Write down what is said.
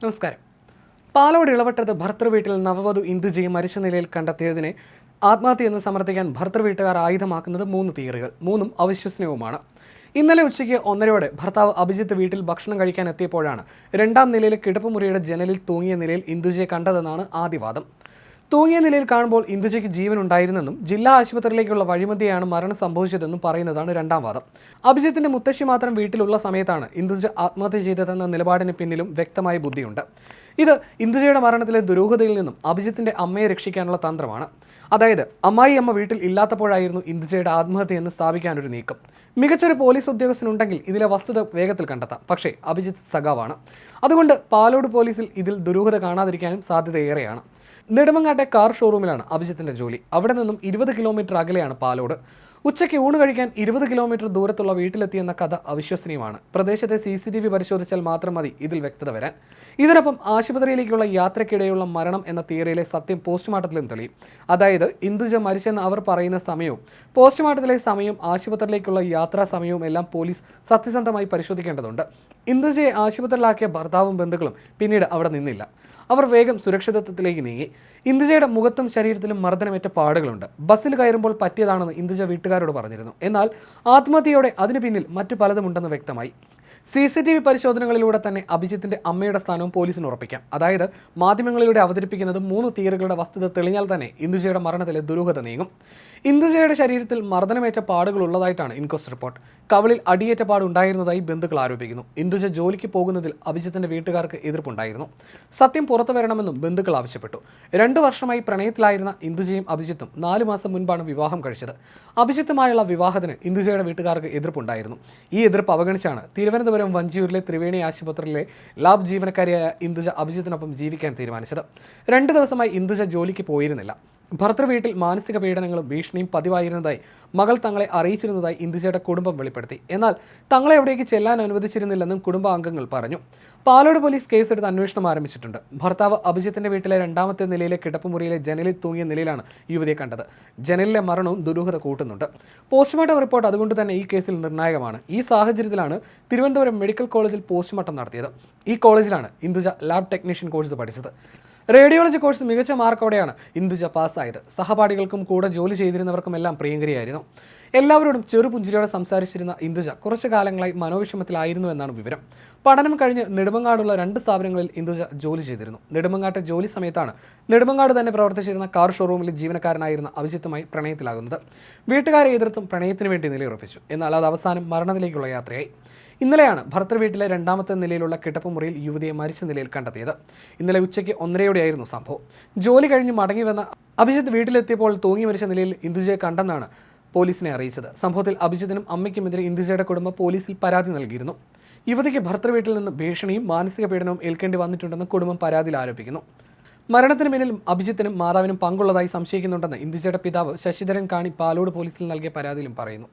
നമസ്കാരം. പാലോട് ഇളവട്ടത്ത് ഭർത്തൃവീട്ടിൽ നവവധു ഇന്ദുജയെ മരിച്ച നിലയിൽ കണ്ടെത്തിയതിനെ ആത്മഹത്യയെന്ന് സമർത്ഥിക്കാൻ ഭർത്തൃവീട്ടുകാർ ആയുധമാക്കുന്നത് മൂന്ന് തിയറികൾ മൂന്നും അവിശ്വസനീയവുമാണ്. ഇന്നലെ ഉച്ചയ്ക്ക് ഒന്നരയോടെ ഭർത്താവ് അഭിജിത്ത് വീട്ടിൽ ഭക്ഷണം കഴിക്കാൻ എത്തിയപ്പോഴാണ് രണ്ടാം നിലയിലെ കിടപ്പുമുറിയുടെ ജനലിൽ തൂങ്ങിയ നിലയിൽ ഇന്ദുജയെ കണ്ടതെന്നാണ് ആദ്യവാദം. തൂങ്ങിയ നിലയിൽ കാണുമ്പോൾ ഇന്ദുജയ്ക്ക് ജീവൻ ഉണ്ടായിരുന്നെന്നും ജില്ലാ ആശുപത്രിയിലേക്കുള്ള വഴിമതിയാണ് മരണം സംഭവിച്ചതെന്നും പറയുന്നതാണ് രണ്ടാം വാദം. അഭിജിത്തിന്റെ മുത്തശ്ശി മാത്രം വീട്ടിലുള്ള സമയത്താണ് ഇന്ദുജ ആത്മഹത്യ ചെയ്തതെന്ന നിലപാടിന് പിന്നിലും വ്യക്തമായ ബുദ്ധിയുണ്ട്. ഇത് ഇന്ദുജയുടെ മരണത്തിലെ ദുരൂഹതയിൽ നിന്നും അഭിജിത്തിന്റെ അമ്മയെ രക്ഷിക്കാനുള്ള തന്ത്രമാണ്. അതായത് അമ്മായി അമ്മ വീട്ടിൽ ഇല്ലാത്തപ്പോഴായിരുന്നു ഇന്ദുജയുടെ ആത്മഹത്യയെന്ന് സ്ഥാപിക്കാനൊരു നീക്കം. മികച്ചൊരു പോലീസ് ഉദ്യോഗസ്ഥനുണ്ടെങ്കിൽ ഇതിലെ വസ്തുത വേഗത്തിൽ കണ്ടെത്താം. പക്ഷേ അഭിജിത്ത് സഖാവാണ്. അതുകൊണ്ട് പാലോട് പോലീസിൽ ഇതിൽ ദുരൂഹത കാണാതിരിക്കാനും സാധ്യതയേറെയാണ്. നെടുമങ്ങാട്ടെ കാർ ഷോറൂമിലാണ് അഭിജിത്തിന്റെ ജോലി. അവിടെ നിന്നും ഇരുപത് കിലോമീറ്റർ അകലെയാണ് പാലോട്. ഉച്ചയ്ക്ക് ഊണ് കഴിക്കാൻ ഇരുപത് കിലോമീറ്റർ ദൂരത്തുള്ള വീട്ടിലെത്തിയെന്ന കഥ അവിശ്വസനീയമാണ്. പ്രദേശത്തെ സി സി ടി വി പരിശോധിച്ചാൽ മാത്രം മതി ഇതിൽ വ്യക്തത വരാൻ. ഇതിനൊപ്പം ആശുപത്രിയിലേക്കുള്ള യാത്രയ്ക്കിടെയുള്ള മരണം എന്ന തിയറിയിലെ സത്യം പോസ്റ്റ്മോർട്ടത്തിലും തെളിയും. അതായത് ഇന്ദുജ മരിച്ചെന്ന് അവർ പറയുന്ന സമയവും പോസ്റ്റ്മോർട്ടത്തിലെ സമയവും ആശുപത്രിയിലേക്കുള്ള യാത്രാ സമയവും എല്ലാം പോലീസ് സത്യസന്ധമായി പരിശോധിക്കേണ്ടതുണ്ട്. ഇന്ദുജയെ ആശുപത്രിയിലാക്കിയ ഭർത്താവും ബന്ധുക്കളും പിന്നീട് അവിടെ നിന്നില്ല. അവർ വേഗം സുരക്ഷിതത്വത്തിലേക്ക് നീങ്ങി. ഇന്ദുജയുടെ മുഖത്തും ശരീരത്തിലും മർദ്ദനമേറ്റ പാടുകളുണ്ട്. ബസ്സിൽ കയറുമ്പോൾ പറ്റിയതാണെന്ന് ഇന്ദുജ വീട്ടുകാരോട് പറഞ്ഞിരുന്നു. എന്നാൽ ആത്മഹത്യയോടെ അതിനു പിന്നിൽ മറ്റു പലതുമുണ്ടെന്ന് വ്യക്തമായി. സി സി ടി വി പരിശോധനകളിലൂടെ തന്നെ അഭിജിത്തിന്റെ അമ്മയുടെ സ്ഥാനവും പോലീസിന് ഉറപ്പിക്കാം. അതായത് മാധ്യമങ്ങളിലൂടെ അവതരിപ്പിക്കുന്നത് മൂന്ന് തീയറുകളുടെ വസ്തുത തെളിഞ്ഞാൽ തന്നെ ഇന്ദുജയുടെ മരണത്തിലെ ദുരൂഹത നീങ്ങും. ഇന്ദുജയുടെ ശരീരത്തിൽ മർദ്ദനമേറ്റ പാടുകൾ ഉള്ളതായിട്ടാണ് ഇൻക്വസ്റ്റ് റിപ്പോർട്ട്. കവളിൽ അടിയേറ്റ പാടുണ്ടായിരുന്നതായി ബന്ധുക്കൾ ആരോപിക്കുന്നു. ഇന്ദുജ ജോലിക്ക് പോകുന്നതിൽ അഭിജിത്തിന്റെ വീട്ടുകാർക്ക് എതിർപ്പുണ്ടായിരുന്നു. സത്യം പുറത്തു വരണമെന്നും ബന്ധുക്കൾ ആവശ്യപ്പെട്ടു. രണ്ടു വർഷമായി പ്രണയത്തിലായിരുന്ന ഇന്ദുജയും അഭിജിത്തും നാലു മാസം മുൻപാണ് വിവാഹം കഴിച്ചത്. അഭിജിത്തുമായുള്ള വിവാഹത്തിന് ഇന്ദുജയുടെ വീട്ടുകാർക്ക് എതിർപ്പുണ്ടായിരുന്നു. ഈ എതിർപ്പ് അവഗണിച്ചാണ് തിരുവനന്തപുരം വഞ്ചിയൂരിലെ ത്രിവേണി ആശുപത്രിയിലെ ലാബ് ജീവനക്കാരിയായ ഇന്ദുജ അഭിജിത്തിനൊപ്പം ജീവിക്കാൻ തീരുമാനിച്ചത്. രണ്ട് ദിവസമായി ഇന്ദുജ ജോലിക്ക് പോയിരുന്നില്ല. ഭർത്തൃ വീട്ടിൽ മാനസിക പീഡനങ്ങളും ഭീഷണിയും പതിവായിരുന്നതായി മകൾ തങ്ങളെ അറിയിച്ചിരുന്നതായി ഇന്ദുജയുടെ കുടുംബം വെളിപ്പെടുത്തി. എന്നാൽ തങ്ങളെ എവിടേക്ക് ചെല്ലാൻ അനുവദിച്ചിരുന്നില്ലെന്നും കുടുംബാംഗങ്ങൾ പറഞ്ഞു. പാലോട് പോലീസ് കേസെടുത്ത് അന്വേഷണം ആരംഭിച്ചിട്ടുണ്ട്. ഭർത്താവ് അഭിജിത്തിന്റെ വീട്ടിലെ രണ്ടാമത്തെ നിലയിലെ കിടപ്പുമുറിയിലെ ജനലിൽ തൂങ്ങിയ നിലയിലാണ് യുവതിയെ കണ്ടത്. ജനലിലെ മരണവും ദുരൂഹത കൂട്ടുന്നുണ്ട്. പോസ്റ്റ്മോർട്ടം റിപ്പോർട്ട് അതുകൊണ്ട് തന്നെ ഈ കേസിൽ നിർണായകമാണ്. ഈ സാഹചര്യത്തിലാണ് തിരുവനന്തപുരം മെഡിക്കൽ കോളേജിൽ പോസ്റ്റ്മോർട്ടം നടത്തിയത്. ഈ കോളേജിലാണ് ഇന്ദുജ ലാബ് ടെക്നീഷ്യൻ കോഴ്സ് പഠിച്ചത്. റേഡിയോളജി കോഴ്സ് മികച്ച മാർക്കോടെയാണ് ഇന്ദുജ പാസ്സായത്. സഹപാഠികൾക്കും കൂടെ ജോലി ചെയ്തിരുന്നവർക്കും എല്ലാം പ്രിയങ്കരിയായിരുന്നു. എല്ലാവരോടും ചെറുപുഞ്ചിരിയോടെ സംസാരിച്ചിരുന്ന ഇന്ദുജ കുറച്ചു കാലങ്ങളായി മനോവിഷമത്തിലായിരുന്നു എന്നാണ് വിവരം. പഠനം കഴിഞ്ഞ് നെടുമങ്ങാടുള്ള രണ്ട് സ്ഥാപനങ്ങളിൽ ഇന്ദുജ ജോലി ചെയ്തിരുന്നു. നെടുമങ്ങാട്ടെ ജോലി സമയത്താണ് നെടുമങ്ങാട് തന്നെ പ്രവർത്തിച്ചിരുന്ന കാർ ഷോറൂമിലെ ജീവനക്കാരനായിരുന്ന അഭിജിത്തുമായി പ്രണയത്തിലാകുന്നത്. വീട്ടുകാരെ എതിർത്തും പ്രണയത്തിന് വേണ്ടി നിലയുറപ്പിച്ചു. എന്നാൽ അത് അവസാനം മരണത്തിലേക്കുള്ള യാത്രയായി. ഇന്നലെയാണ് ഭർത്തൃ വീട്ടിലെ രണ്ടാമത്തെ നിലയിലുള്ള കിടപ്പുമുറിയിൽ യുവതിയെ മരിച്ച നിലയിൽ കണ്ടെത്തിയത്. ഇന്നലെ ഉച്ചയ്ക്ക് ഒന്നരയോടെയായിരുന്നു സംഭവം. ജോലി കഴിഞ്ഞ് മടങ്ങി വന്ന അഭിജിത്ത് വീട്ടിലെത്തിയപ്പോൾ തൂങ്ങി മരിച്ച നിലയിൽ ഇന്ദുജയെ കണ്ടെന്നാണ് പോലീസിനെ അറിയിച്ചത്. സംഭവത്തിൽ അഭിജിത്തിനും അമ്മയ്ക്കുമെതിരെ ഇന്ദുജയുടെ കുടുംബം പോലീസിൽ പരാതി നൽകിയിരുന്നു. യുവതിക്ക് ഭർത്തൃ വീട്ടിൽ നിന്ന് ഭീഷണിയും മാനസിക പീഡനവും ഏൽക്കേണ്ടി വന്നിട്ടുണ്ടെന്ന് കുടുംബം പരാതിയിൽ ആരോപിക്കുന്നു. മരണത്തിന് പിന്നിൽ അഭിജിത്തിനും മാതാവിനും പങ്കുള്ളതായി സംശയിക്കുന്നുണ്ടെന്ന് ഇന്ദുജയുടെ പിതാവ് ശശിധരൻ കാണി പാലോട് പോലീസിൽ നൽകിയ പരാതിയിലും പറയുന്നു.